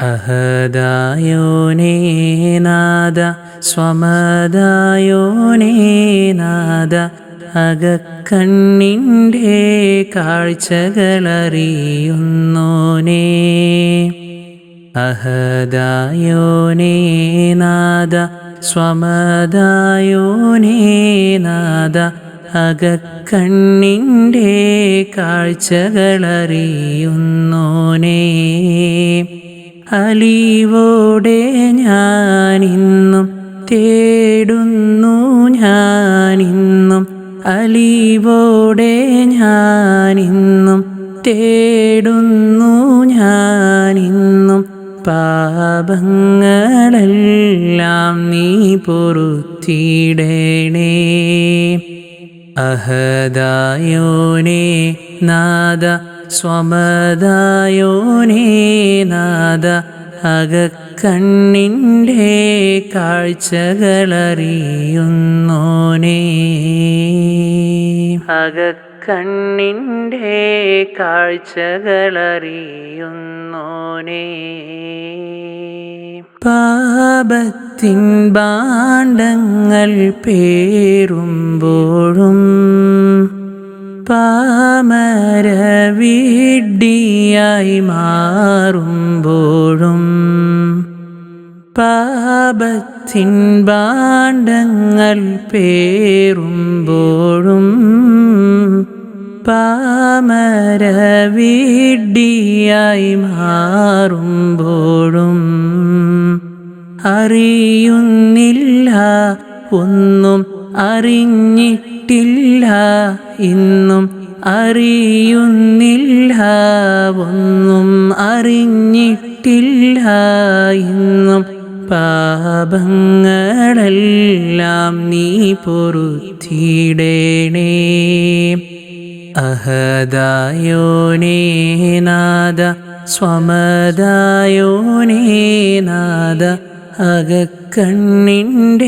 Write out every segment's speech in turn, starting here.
അഹദായോനേ നാദ നാദ അകക്കണ്ണിന്റെ കാഴ്ചകളറിയുന്നോനേ. അഹദായോനേ നാദ നാദ അകക്കണ്ണിന്റെ കാഴ്ചകളറിയുന്നോനേ. അലിവോടെ ഞാനിന്നും തേടുന്നു ഞാനിന്നും അലിവോടെ ഞാനിന്നും തേടുന്നു ഞാനിന്നും പാപങ്ങളെല്ലാം നീ പൊറുത്തിടണേ. അഹദായോനേ നാദ സ്വമദായോനേ നാദ അകക്കണ്ണിന്റെ കാഴ്ചകളറിയുന്നോനേ. അകക്കണ്ണിന്റെ കാഴ്ചകളറിയുന്നോനേ. പാപത്തിൻ ഭാണ്ഡങ്ങൾ പേറുമ്പോഴും പാമരവിഡ്ഡിയായി മാറുമ്പോഴും പാപത്തിൻ ഭാണ്ഡങ്ങൾ പേറുമ്പോഴും പാമരവിഡ്ഡിയായി മാറുമ്പോഴും അറിയുന്നില്ല ഒന്നും അറിഞ്ഞിട്ടില്ല ഇന്നും അറിയുന്നില്ല ഒന്നും അറിഞ്ഞിട്ടില്ല ഇന്നും പാപങ്ങളെല്ലാം നീ പൊറുത്തിടേണേ. അഹദായോനേ നാദ സ്വമദായോനേ നാദ അകക്കണ്ണിന്റെ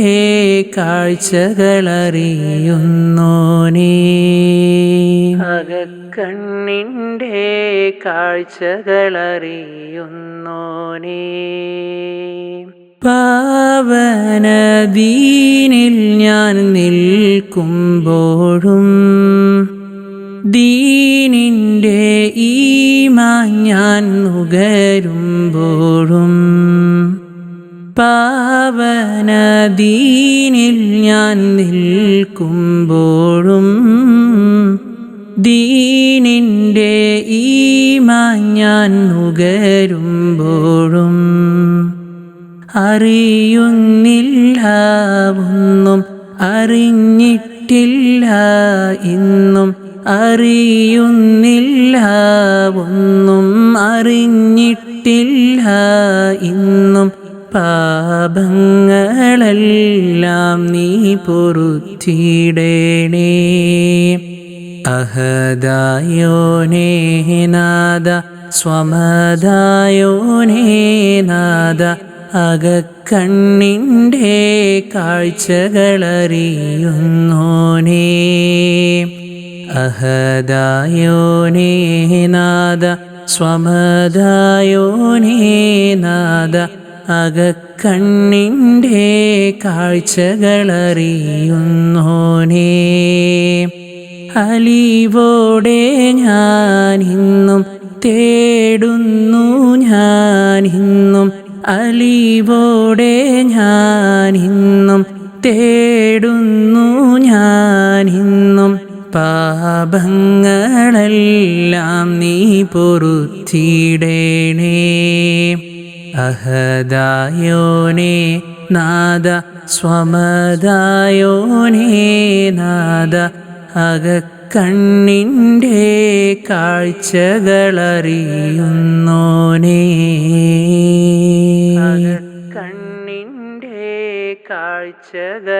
കാഴ്ചകളറിയുന്നോനേ. അകക്കണ്ണിന്റെ കാഴ്ചകളറിയുന്നോനേ. പാവനദീനിൽ ഞാൻ നിൽക്കുമ്പോഴും ദീനിന്റെ ഈ ഞാൻ നുകരുമ്പോഴും പാവനദീനിൽ ഞാൻ നിൽക്കുമ്പോഴും ദീനിന്റെ ഈമാ ഞാൻ നുകരുമ്പോഴും അറിയുന്നില്ല ഒന്നും അറിഞ്ഞിട്ടില്ല ഇന്നും അറിയുന്നില്ല ഒന്നും അറിഞ്ഞിട്ടില്ല ഇന്നും പാപങ്ങളെല്ലാം നീ പൊറുത്തിടേണേ. അഹദായോനേ നാദ സ്വമദായോനേ നാദ അകക്കണ്ണിന്റെ കാഴ്ചകളറിയുന്നോനേ. അഹദായോനേ നാദ സ്വമദായോനേ നാദ അകക്കണ്ണിന്റെ കാഴ്ചകളറിയുന്നോനേ. അലീവോടെ ഞാനിന്നും തേടുന്നു ഞാനിന്നും അലീവോടെ ഞാനിന്നും തേടുന്നു ഞാനിന്നും പാപങ്ങളെല്ലാം നീ പൊറുത്തിടണേ. അഹദായോനേ നാദ സ്വമദായോനേ നാദ. അകക്കണ്ണിന്റെ കാഴ്ചകളറിയുന്നോനേ. അകക്കണ്ണിന്റെ കാഴ്ചകളറിയുന്നോനേ